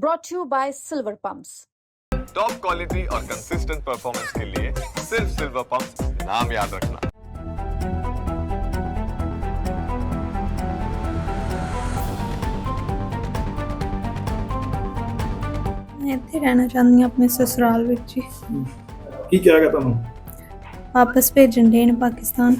brought to you by Silver Pumps. Top quality और consistent performance के लिए सिर्फ सिल्वर पंप नाम याद रखना ਮੈਂ ਇੱਥੇ ਰਹਿਣਾ ਚਾਹੁੰਦੀ ਹਾਂ ਆਪਣੇ ਸਸੁਰਾਲ ਵਿੱਚ ਹੀ ਕੀ ਕਿਹਾ ਗਿਆ ਤੁਹਾਨੂੰ ਵਾਪਸ ਭੇਜਣ ਦੇਣ ਪਾਕਿਸਤਾਨ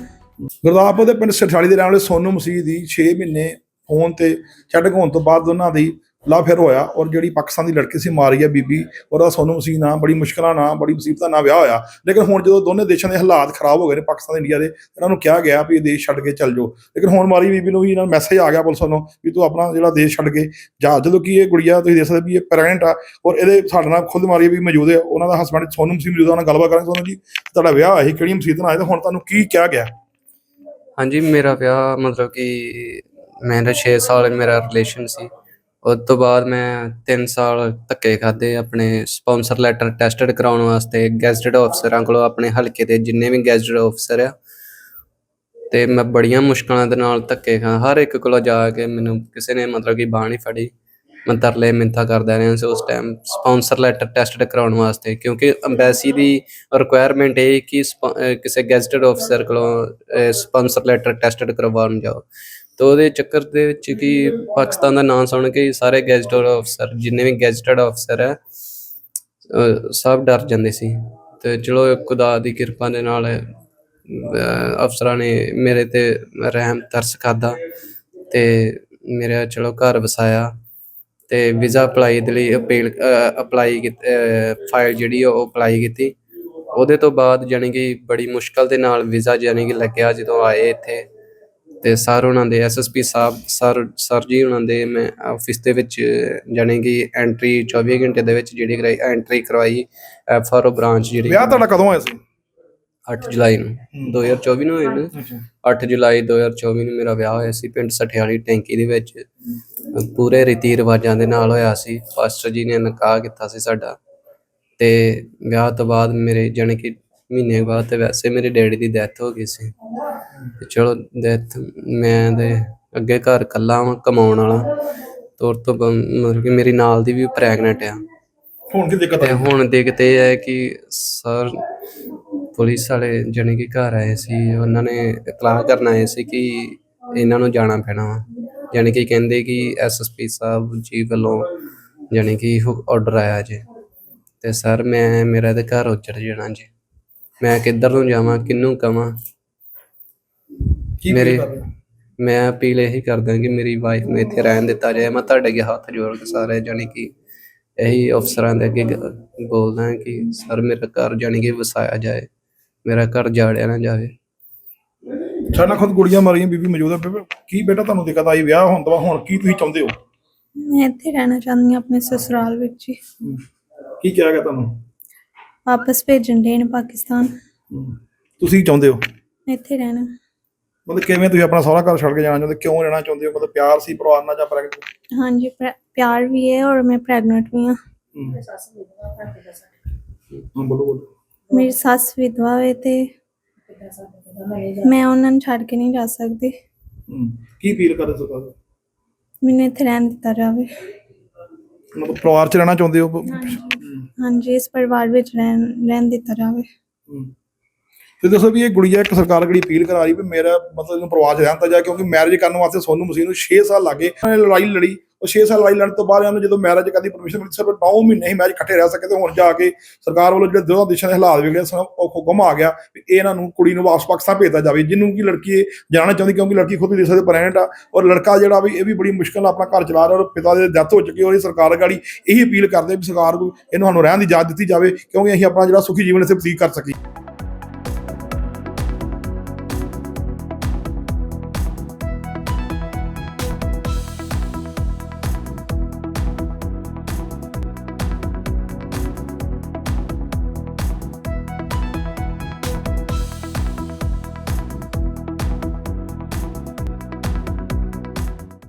ਗੁਰਦਾਸਪੁਰ ਦੇ ਪਿੰਡ ਸਠਾਲੀ ਦੇ ਰਹਿਣ ਵਾਲੇ ਸੋਨੂ ਮਸੀਹ ਦੀ 6 ਮਹੀਨੇ ਫੋਨ ਤੇ ਚੈਟ ਹੋਣ ਤੋਂ ਬਾਅਦ ਉਹਨਾਂ ਦੀ ਲਾ ਫਿਰ ਹੋਇਆ ਔਰ ਜਿਹੜੀ ਪਾਕਿਸਤਾਨ ਦੀ ਲੜਕੀ ਸੀ ਮਾਰੀਆ ਬੀਬੀ, ਉਹਦਾ ਸੋਨੂ ਮਸੀਹ ਨਾਲ ਬੜੀ ਮੁਸ਼ਕਲਾਂ ਨਾਲ, ਬੜੀ ਮੁਸੀਬਤਾਂ ਨਾਲ ਵਿਆਹ ਹੋਇਆ। ਲੇਕਿਨ ਹੁਣ ਜਦੋਂ ਦੋਨੇ ਦੇਸ਼ਾਂ ਦੇ ਹਾਲਾਤ ਖਰਾਬ ਹੋ ਗਏ ਨੇ, ਪਾਕਿਸਤਾਨ ਇੰਡੀਆ ਦੇ ਇਹਨਾਂ ਨੂੰ ਕਿਹਾ ਗਿਆ ਵੀ ਇਹ ਦੇਸ਼ ਛੱਡ ਕੇ ਚੱਲ ਜਾਓ। ਲੇਕਿਨ ਹੁਣ ਮਾਰੀ ਬੀਬੀ ਨੂੰ ਵੀ ਇਹਨਾਂ ਨੂੰ ਮੈਸੇਜ ਆ ਗਿਆ ਪੁਲਿਸ ਵੱਲੋਂ ਵੀ ਤੂੰ ਆਪਣਾ ਜਿਹੜਾ ਦੇਸ਼ ਛੱਡ ਕੇ ਜਾ। ਜਦੋਂ ਕਿ ਇਹ ਗੁੜੀਆ, ਤੁਸੀਂ ਦੇਖ ਸਕਦੇ ਵੀ ਇਹ ਪੈਰੈਂਟ ਆ ਔਰ ਇਹਦੇ ਸਾਡੇ ਨਾਲ ਖੁਦ ਮਾਰੀ ਵੀ ਮੌਜੂਦ ਹੈ। ਉਹਨਾਂ ਦਾ ਹਸਬੰਡ ਸੋਨੂ ਮਸੀਹ ਮੌਜੂਦ, ਉਹਨਾਂ ਨਾਲ ਗੱਲਬਾਤ ਕਰਾਂਗੇ ਸੋਨੂ ਜੀ। ਤੁਹਾਡਾ ਵਿਆਹ ਹੋਇਆ ਸੀ ਕਿਹੜੀ ਮੁਸੀਬਤ ਨਾਲ ਆਇਆ ਤੇ ਹੁਣ ਤੁਹਾਨੂੰ ਕੀ ਕਿਹਾ ਗਿਆ? ਹਾਂਜੀ, ਮੇਰਾ ਵਿਆਹ ਮਤਲਬ ਕਿ ਮੇਰਾ 6 ਸਾਲ ਮੇਰਾ ਰਿਲੇਸ਼ਨ ਸੀ। ਉਸ ਤੋਂ ਬਾਅਦ ਮੈਂ 3 ਸਾਲ ਧੱਕੇ ਖਾਦੇ ਆਪਣੇ ਸਪਾਂਸਰ ਲੈਟਰ ਟੈਸਟਡ ਕਰਾਉਣ ਵਾਸਤੇ ਗੈਜ਼ਟਡ ਅਫਸਰਾਂ ਕੋਲੋਂ ਆਪਣੇ ਹਲਕੇ ਦੇ ਜਿੰਨੇ ਵੀ ਗੈਜ਼ਟਡ ਅਫਸਰ ਆ। ਤੇ ਮੈਂ ਬੜੀਆਂ ਮੁਸ਼ਕਲਾਂ ਦੇ ਨਾਲ ਧੱਕੇ ਖਾ, ਹਰ ਇੱਕ ਕੋਲੋਂ ਜਾ ਕੇ ਮੈਨੂੰ ਕਿਸੇ ਨੇ ਮਤਲਬ ਕਿ ਬਾਂਹ ਨਹੀਂ ਫੜੀ। ਮੈਂ ਤਰਲੇ ਮਿੰਤਾ ਕਰਦਾ ਰਿਹਾ ਸੀ ਉਸ ਟਾਈਮ ਸਪਾਂਸਰ ਲੈਟਰ ਟੈਸਟਡ ਕਰਾਉਣ ਵਾਸਤੇ, ਕਿਉਂਕਿ ਅੰਬੈਸੀ ਦੀ ਰਿਕੁਆਇਰਮੈਂਟ ਇਹ ਕਿ ਸਪਾ- ਕਿਸੇ ਗੈਜ਼ਟਡ ਅਫਸਰ ਕੋਲੋਂ ਸਪਾਂਸਰ ਲੈਟਰ ਟੈਸਟਡ ਕਰਵਾਉਣ ਜਾਓ। ਤਾਂ ਉਹਦੇ ਚੱਕਰ ਦੇ ਵਿੱਚ ਕਿ ਪਾਕਿਸਤਾਨ ਦਾ ਨਾਮ ਸੁਣ ਕੇ ਸਾਰੇ ਗੈਜ਼ਟਡ ਅਫਸਰ, ਜਿੰਨੇ ਵੀ ਗੈਜ਼ਟਡ ਅਫਸਰ ਹੈ, ਅਹ ਸਭ ਡਰ ਜਾਂਦੇ ਸੀ। ਤੇ ਚਲੋ ਖੁਦਾ ਦੀ ਕਿਰਪਾ ਦੇ ਨਾਲ, ਅਹ ਅਫਸਰਾਂ ਨੇ ਮੇਰੇ ਤੇ ਰਹਿਮ ਤਰਸ ਖਾਦਾ ਤੇ ਮੇਰਾ ਚਲੋ ਘਰ ਵਸਾਇਆ ਤੇ ਵੀਜ਼ਾ ਅਪਲਾਈ ਦੇ ਲਈ ਅਪੀਲ ਅਪਲਾਈ ਫਾਈਲ ਜਿਹੜੀ ਆ ਉਹ ਅਪਲਾਈ ਕੀਤੀ। ਉਹਦੇ ਤੋਂ ਬਾਅਦ ਜਾਣੀ ਕਿ ਬੜੀ ਮੁਸ਼ਕਲ ਦੇ ਨਾਲ ਵੀਜ਼ਾ ਜਾਣੀ ਕਿ ਲੱਗਿਆ ਜਦੋਂ ਆਏ ਇੱਥੇ। ਤੇ ਸਰ ਉਹਨਾਂ ਦੇ ਐਸਐਸਪੀ ਸਾਹਿਬ ਸਰ ਸਰ ਜੀ ਉਹਨਾਂ ਦੇ ਮੈਂ ਆਫਿਸ ਦੇ ਵਿੱਚ ਜਾਣੀ ਕਿ ਐਂਟਰੀ 24 ਘੰਟੇ ਦੇ ਵਿੱਚ ਜਿਹੜੀ ਕਰਾਈ ਐਂਟਰੀ ਕਰਵਾਈ ਐਫਆਰਓ ਬ੍ਰਾਂਚ ਜਿਹੜੀ ਵਿਆਹ ਤੁਹਾਡਾ ਕਦੋਂ ਹੋਇਆ ਸੀ? 8 ਜੁਲਾਈ ਨੂੰ 2024 ਨੂੰ ਹੋਇਆ ਨਾ। 8 ਜੁਲਾਈ 2024 ਨੂੰ ਮੇਰਾ ਵਿਆਹ ਹੋਇਆ ਸੀ ਪਿੰਡ ਸਠਿਆਲੀ ਟੈਂਕੀ ਦੇ ਵਿੱਚ। ਪੂਰੇ ਰੀਤੀ ਰਿਵਾਜਾਂ ਦੇ ਨਾਲ ਹੋਇਆ ਸੀ। ਪਾਸਟਰ ਜੀ ਨੇ ਨਿਕਾਹ ਕੀਤਾ ਸੀ ਸਾਡਾ। ਤੇ ਵਿਆਹ ਤੋਂ ਬਾਅਦ ਮੇਰੇ ਜਾਣੀ ਕਿ ਮਹੀਨੇ ਬਾਅਦ ਤੇ ਵੈਸੇ ਮੇਰੇ ਡੈਡੀ ਦੀ ਡੈਥ ਹੋ ਗਈ ਸੀ। ਤੇ ਚਲੋ ਡੈਥ ਮੈਂ ਦੇ ਅੱਗੇ ਘਰ ਕੱਲਾ ਵਾਂ ਕਮਾਉਣ ਵਾਲਾ। ਤੋਰ ਤੋਂ ਬ- ਮਤਲਬ ਕਿ ਮੇਰੀ ਨਾਲ ਦੀ ਵੀ ਪ੍ਰੈਗਨੈਂਟ ਆ। ਹੁਣ ਕੀ ਦਿੱਕਤ ਤੇ ਆਈ ਹੁਣ ਦੇਖਦੇ ਹੈ ਕਿ ਸਰ ਪੁਲਿਸ ਵਾਲੇ ਜਾਣੀ ਕਿ ਘਰ ਆਏ ਸੀ ਉਹਨਾਂ ਨੇ ਇਤਲਾਹ ਕਰਨ ਆਏ ਸੀ ਕਿ ਇਹਨਾਂ ਨੂੰ ਜਾਣਾ ਪੈਣਾ ਵਾ। ਜਾਣੀ ਕਿ ਕਹਿੰਦੇ ਕਿ ਐਸਐਸਪੀ ਸਾਹਿਬ ਜੀ ਵੱਲੋਂ ਜਾਣੀ ਕਿ ਆਰਡਰ ਆਇਆ ਜੀ। ਤੇ ਸਰ ਮੈਂ ਮੇਰਾ ਤੇ ਘਰ ਉੱਜੜ ਜਾਣਾ ਜੀ। ਮੈਂ ਕਿੱਧਰ ਨੂੰ ਜਾਵਾਂ ਕਿਹਨੂੰ ਕਵਾਂ? ਕੀ ਮੇਰੇ feel ਕਰ ਰਹੇ ਹੋ? ਮੈਂ ਅਪੀਲ ਇਹੀ ਕਰਦਾ ਕਿ ਮੇਰੀ ਵਾਈਫ ਨੂੰ ਇੱਥੇ ਰਹਿਣ ਦਿੱਤਾ ਜਾਏ। ਮੈਂ ਤੁਹਾਡੇ ਅੱਗੇ ਹੱਥ ਜੋੜ ਕੇ ਸਾਰੇ ਜਾਣੀ ਕਿ ਇਹੀ ਅਫਸਰਾਂ ਦੇ ਅੱਗੇ ਗ- ਬੋਲਦਾ ਹਾਂ ਕਿ ਸਰ ਮੇਰਾ ਘਰ ਜਾਣੀ ਕਿ ਵਸਾਇਆ ਜਾਏ। ਮੇਰਾ ਘਰ ਜਾੜਿਆ ਨਾ ਜਾਵੇ। ਸਾਡੇ ਨਾਲ ਖੁਦ ਗੁੜੀਆਂ ਮਾਰੀਆਂ ਬੀਬੀ ਮੌਜੂਦ ਹੈ ਬੀਬੀ, ਕੀ ਬੇਟਾ ਤੁਹਾਨੂੰ ਦਿੱਕਤ ਆਈ? ਵਿਆਹ ਹੋਣ ਤੋਂ ਬਾਅਦ ਹੁਣ ਕੀ ਤੁਸੀਂ ਚਾਹੁੰਦੇ ਹੋ? ਮੈਂ ਇੱਥੇ ਰਹਿਣਾ ਚਾਹੁੰਦੀ ਹਾਂ ਆਪਣੇ ਸਸੁਰਾਲ ਵਿੱਚ ਹੀ। ਕੀ ਕਿਹਾ ਗਿਆ ਤੁਹਾਨੂੰ? ਵਾਪਸ ਭੇਜਣ ਦੇਣ ਪਾਕਿਸਤਾਨ। ਤੁਸੀਂ ਚਾਹੁੰਦੇ ਹੋ? ਇੱਥੇ ਰਹਿਣਾ। ਮਤਲਬ ਕਿਵੇਂ ਤੁਸੀਂ ਆਪਣਾ ਸਾਰਾ ਘਰ ਛੱਡ ਕੇ ਜਾਣਾ ਚਾਹੁੰਦੇ ਕਿਉਂ ਰਹਿਣਾ ਚਾਹੁੰਦੇ ਹੋ? ਮਤਲਬ ਪਿਆਰ ਸੀ ਪਰਿਵਾਰ ਨਾਲ ਜਾਂ ਪ੍ਰੈਗਨੈਂਟ? ਹਾਂਜੀ ਪ੍ਰੈ- ਪਿਆਰ ਵੀ ਹੈ ਔਰ ਮੈਂ ਪ੍ਰੈਗਨੈਂਟ ਵੀ ਹਾਂ। ਹਾਂ। ਬੋਲੋ ਬੋਲੋ। ਮੇਰੀ ਸੱਸ ਵਿਧਵਾ ਹੈ ਤੇ ਮੈਂ ਉਹਨਾਂ ਨੂੰ ਛੱਡ ਕੇ ਨਹੀਂ ਜਾ ਸਕਦੀ। ਕੀ ਫੀਲ ਕਰਦੇ ਹੋ ਤੁਸੀਂ ਮੈਨੂੰ ਇੱਥੇ ਰਹਿਣ ਦਿੱਤਾ ਜਾਵੇ। ਮਤਲਬ ਪਰਿਵਾਰ ਚ ਰਹਿਣਾ ਚਾਹੁੰਦੇ ਹੋ? ਹਾਂਜੀ। ਇਸ ਪਰਿਵਾਰ ਵਿੱਚ ਰਹਿਣ ਰਹਿਣ ਦਿੱਤਾ ਜਾਵੇ। ਤੇ ਦੱਸੋ ਵੀ ਇਹ ਗੁੜੀਆ ਇੱਕ ਸਰਕਾਰ ਕਿਹੜੀ ਅਪੀਲ ਕਰਾ ਰਹੀ ਵੀ ਮੇਰਾ ਮਤਲਬ ਇਹਨੂੰ ਪਰਿਵਾਰ 'ਚ ਰਹਿਣ ਤਾਂ ਜਾ, ਕਿਉਂਕਿ ਮੈਰਿਜ ਕਰਨ ਵਾਸਤੇ ਸੋਨੂ ਮਸੀਹ ਨੂੰ 6 ਸਾਲ ਲੱਗੇ ਉਹਨੇ ਲੜਾਈ ਲੜੀ, ਉਹ 6 ਸਾਲ ਲੜਾਈ ਲੜਨ ਤੋਂ ਬਾਅਦ ਇਹਨਾਂ ਨੂੰ ਜਦੋਂ ਮੈਰਿਜ ਕਰਨ ਦੀ ਪਰਮਿਸ਼ਨ ਮਿਲੀ ਸਿਰਫ 9 ਮਹੀਨੇ ਹੀ ਮੈਰਿਜ ਇਕੱਠੇ ਰਹਿ ਸਕੇ ਤੇ ਹੁਣ ਜਾ ਕੇ ਸਰਕਾਰ ਵੱਲੋਂ ਜਿਹੜੇ ਦੋਹਾਂ ਦੇਸ਼ਾਂ ਦੇ ਹਾਲਾਤ ਵਿਗੜੇ ਸਨ, ਉਹ ਹੁਕਮ ਆ ਗਿਆ ਵੀ ਇਹਨਾਂ ਨੂੰ ਕੁੜੀ ਨੂੰ ਵਾਪਸ ਪਾਕਿਸਤਾਨ ਭੇਜਿਆ ਜਾਵੇ। ਜਿਹਨੂੰ ਕਿ ਲੜਕੀ ਇਹ ਜਾਣਾ ਚਾਹੁੰਦੀ ਕਿਉਂਕਿ ਲੜਕੀ ਖੁਦ ਵੀ ਦੇਸ਼ਾਂ ਦੇ ਪ੍ਰੈਗਨੈਂਟ ਆ ਔਰ ਲੜਕਾ ਜਿਹੜਾ ਵੀ, ਇਹ ਵੀ ਬੜੀ ਮੁਸ਼ਕਲ ਨਾਲ ਆਪਣਾ ਘਰ ਚਲਾ ਰਿਹਾ ਔਰ ਪਿਤਾ ਦੇ ਡੈਥ ਹੋ ਚੁੱਕੀ ਔਰ ਇਹ ਸਰਕਾਰ ਗਾੜੀ ਇਹੀ ਅਪੀਲ ਕਰਦੇ ਵੀ ਸਰਕਾਰ ਨੂੰ ਇਹਨੂੰ ਸਾਨੂੰ ਰਹਿਣ ਦੀ ਇਜਾਜ਼ਤ ਦਿੱਤੀ ਜਾਵੇ, ਕਿਉਂਕਿ ਅਸੀਂ ਆਪਣਾ ਜਿਹੜਾ ਸੁਖੀ ਜੀਵਨ ਇੱਥੇ ਬਤੀਤ ਕਰ ਸਕੀਏ।